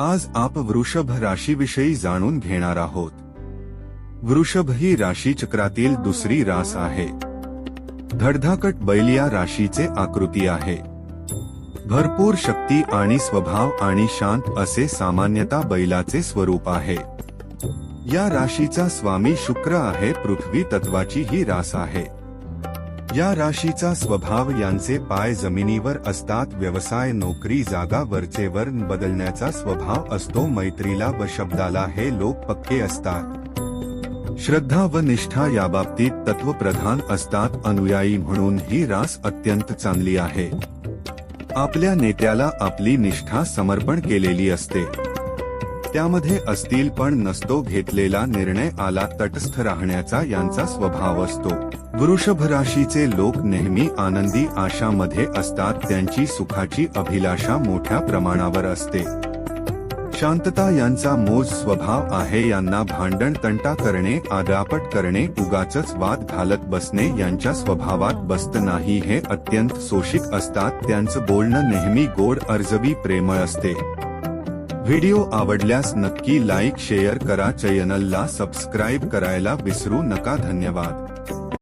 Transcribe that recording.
आज आप वृषभ राशीविषयी जाणून घेणार आहोत. वृषभ ही राशी चक्रातील दुसरी रास आहे. धडधाकट बैल या राशीचे आकृती आहे. भरपूर शक्ती आणि स्वभाव आणि शांत असे सामान्यता बैलाचे स्वरूप आहे. या राशीचा स्वामी शुक्र आहे पृथ्वी तत्वाची ही रास आहे. या राशीचा स्वभाव यांचे पाय जमिनीवर असतात व्यवसाय नोकरी जागा वरचेवर बदलण्याचा स्वभाव असतो मैत्रीला व शब्दाला हे लोक पक्के असतात. श्रद्धा व निष्ठा याबाबतीत तत्वप्रधान असतात अनुयायी म्हणून ही रास अत्यंत चांगली आहे. आपल्या नेत्याला आपली निष्ठा समर्पण केलेली असते. त्यामध्ये असतील पण नसतो घेतलेला निर्णय आला तटस्थ राहण्याचा यांचा स्वभाव असतो. वृषभ राशीचे लोक नेहमी आनंदी आशामध्ये असतात. त्यांची सुखाची अभिलाषा मोठ्या प्रमाणावर असते. शांतता यांचा मोज स्वभाव आहे. यांना भांडण तंटा करणे आदापट करणे उगाच वाद घालत बसणे यांच्या स्वभावात बसत नाही. हे अत्यंत सोशिक असतात. त्यांचं बोलणं नेहमी गोड अर्जवी प्रेमळ असते. व्हिडिओ आवडल्यास नक्की लाईक शेअर करा. चॅनलला सबस्क्राईब करायला विसरू नका. धन्यवाद.